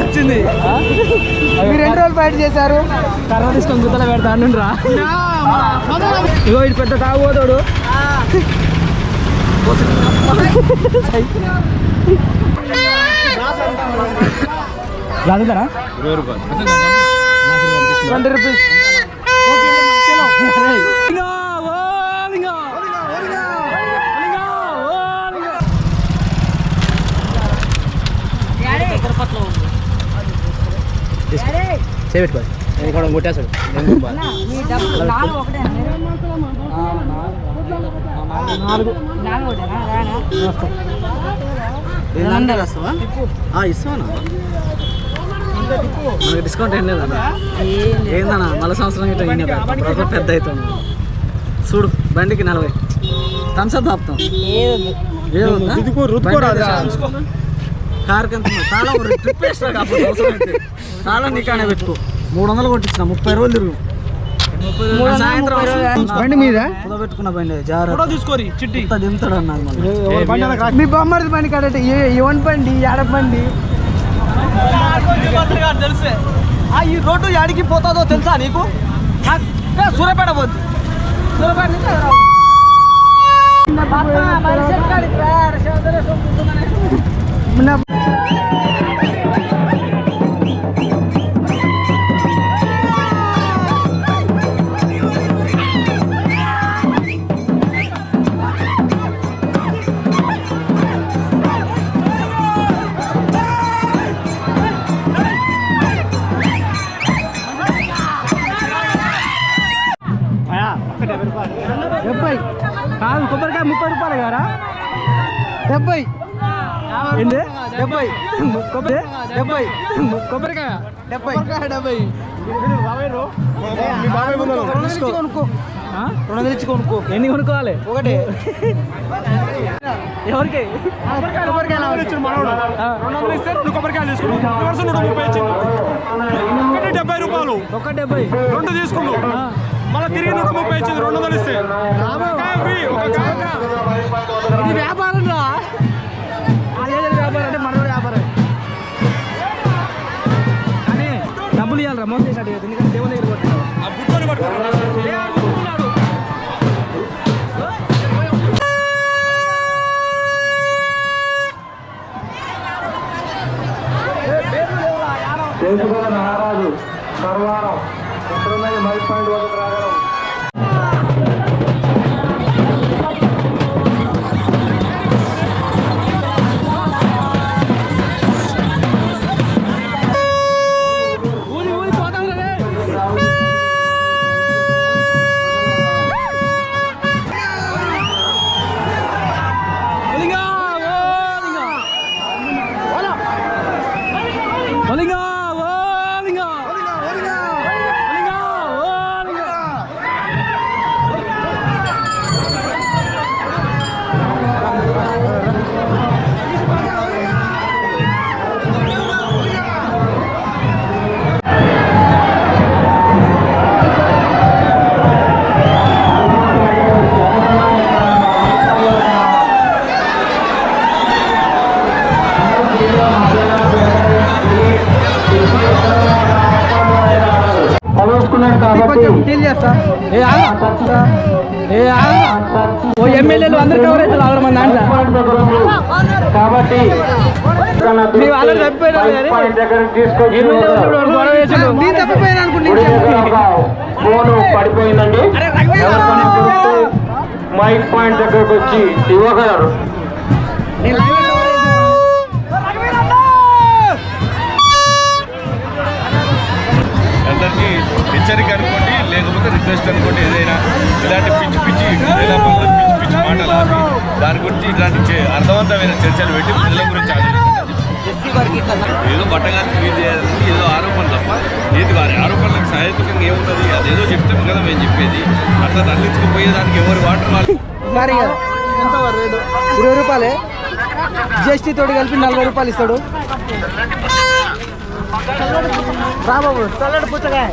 వచ్చింది? మీరు ఎన్ని రోజులు బయట చేశారు కర్ర తీసుకొని గుత్తలో పెడతా రా ఇగో ఇటు పెద్ద తాగుబోతాడు రాదుతారా ట్వంటీ రూపీస్ చేపెట్టుకో ఇక్కడ కొట్టేస్తాడు నాలుగు ఇస్తానా మనకి డిస్కౌంట్ ఏం లేదన్నా? ఏందన్నా? మళ్ళీ సంవత్సరం ఇట్లా పెద్ద అవుతుంది చూడు బండికి నలభై. థమ్స్అప్ తాపుతాం కార్ కింద తాళం ఒక ట్రిప్ వేస్తా కాకపోతే అవసరం అయితే. తాళం నీకానే పెట్టుకో. మూడు వందలు కొట్టించిన ముప్పై రోజులు తిరుగు. సాయంత్రం బండి మీద? పెట్టుకున్న బండి జాగ్రత్త. తీసుకోరి చిట్టి. దింపుతాడు అన్నాడు మీ బొమ్మది బండి కాడట ఇవన్ బండి ఏడ బండి? తెలిసే ఈ రోడ్డు యాడికి పోతుందో తెలుసా నీకు? సూర్యపేట పోద్ది. నుంచి హైదరాబాద్. డెబ్బై. కాదు కొబ్బరికాయ ముప్పై రూపాయలు కదా డెబ్బై. డెబ్బై. కొబ్బరి డెబ్బై. కొబ్బరికాయ. డెబ్బై. డెబ్బై. కొనుక్కో? రెండు వందలు ఇచ్చి కొనుక్కో. ఎన్ని కొనుక్కోవాలి? ఒకటి. ఎవరికి? ఒకటి డెబ్బై రూపాయలు. ఒక డెబ్బై. రెండు తీసుకున్నాం. మళ్ళీ తిరిగి నూట ముప్పై ఇచ్చింది. రెండు వందలు ఇస్తే. ఇది వ్యాపారం రా మోసం చేసాడు ఎందుకంటే దేవుని దగ్గర కొట్టాడు ఆ బుట్టని పట్టుకున్నాడు ఊరి డీల్ చేస్తా. ఏ ఏ ఓ ఎమ్మెల్యేలు అందరు కవర్ అవుతారు ఆరు మంది దాంట్లో. కాబట్టి మీరు నేను తప్పిపోయాను ఫోన్ పడిపోయిందండి. మైక్ పాయింట్ దగ్గరకు వచ్చి ఇవ్వగలరు హెచ్చరిక అనుకోండి లేకపోతే రిక్వెస్ట్ అనుకోండి ఏదైనా ఇలాంటి పిచ్చి పిచ్చి పిచ్చి పిచ్చి మాటలు ఆపి దాని గురించి ఇలాంటి అర్థవంతమైన చర్చలు పెట్టి పిల్లల గురించి ఏదో బట్టగాని ఫీల్ చేయాలి ఏదో ఆరోపణలు తప్ప ఏది వారి ఆరోపణలకు సహేతుకంగా ఏముంటుంది? అదేదో చెప్తాం కదా మేము చెప్పేది. అట్లా తరలించుకుపోయేదానికి ఎవరు వాటర్ వాళ్ళు మరి ఇరవై రూపాయలే? జిఎస్టీ తోటి కలిపి నలభై రూపాయలు ఇస్తాడు. రా బాబు చల్లడి పుచ్చకాయ.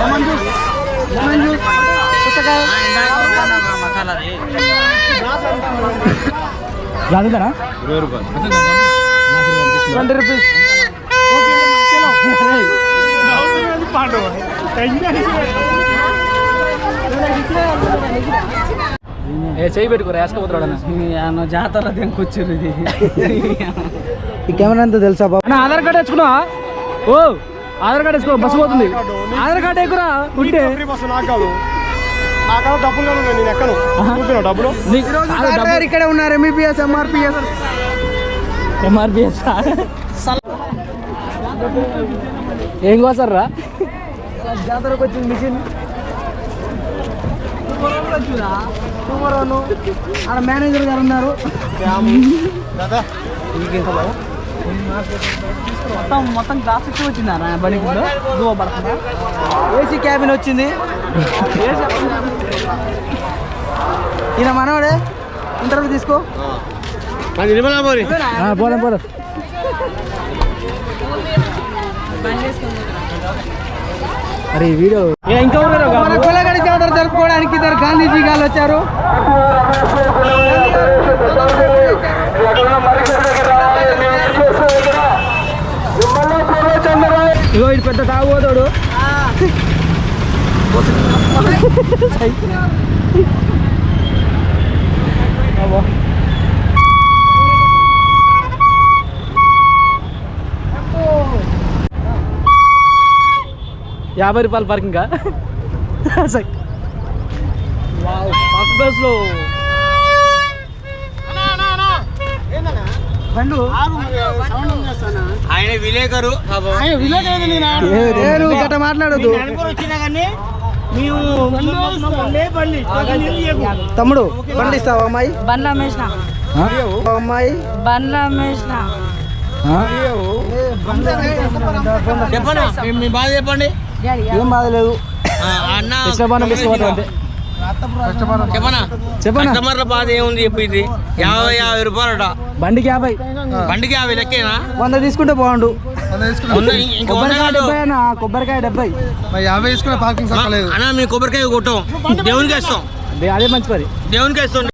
లెమన్ జ్యూస్ లెమన్ జ్యూస్ పుచ్చకాయ. రాదుతారా ఇరవై రూపాయలు. ట్వంటీ రూపీస్ ఏ చేయి పెట్టుకోరా వేసుకపోతున్నాడు అన్న జాతర దెంకొచ్చారు ఇది. ఈ కెమెరా అంతా తెలుసా బాబు? ఆధార్ కార్డు తెచ్చుకున్నావా? ఓ ఆధార్ కార్డు వేసుకో బస్సు పోతుంది. ఆధార్ కార్డు ఎక్కురా ఉంటే. నీకు కాదు, డబ్బు- ఇక్కడే ఉన్నారు ఎంబీబీఎస్ ఎంఆర్పిఎస్ ఎంఆర్పిఎస్ ఏం కోసారా జాతరకు వచ్చింది మిషన్. ఆడ మేనేజర్ గారు ఉన్నారు. మొత్తం మొత్తం గ్లాస్ ఎక్కువ వచ్చిందా బండి దువ్వ పడుతుందా ఏసీ క్యాబిన్ వచ్చింది. ఈయన మనవాడే ఇంటర్వ్యూ తీసుకో. పోదాం పోదాం. అరే వీడియో ఇంకా కొలగడి జాతర జరుపుకోవడానికి ఇద్దరు గాంధీజీ గారు వచ్చారు. ఇదిగో ఇటు పెద్ద తాగుపోతాడు యాభై రూపాయలు పార్కింగ్ బస్లో బండు. ఆయన విలేకరు నేను? గట్ట మాట్లాడదు తమ్ముడు బండి ఇస్తావా అమ్మాయి? బండ్ల అమ్మేసిన? అమ్మాయి? బండ్ల అమ్మేసిన? చెప్పండి మీ బాధ చెప్పండి. ఏం బాధలేదు? అన్న కృష్ణపానం తీసుకుపోతాం అంతే చెప్పనా చెప్పనా కస్టమర్ల బాధ ఏముంది చెప్పు ఇది? యాభై యాభై రూపాయలట. బండికి యాభై. బండికి యాభై లెక్కేనా? వంద తీసుకుంటే బాగుండు. కొబ్బరికాయ. డెబ్బై అన్న? కొబ్బరికాయ డెబ్బై. అన్న మీ కొబ్బరికాయ కొట్టాం. దేవునికి వేస్తాం. అదే మంచి పని దేవునికి వేస్తాం.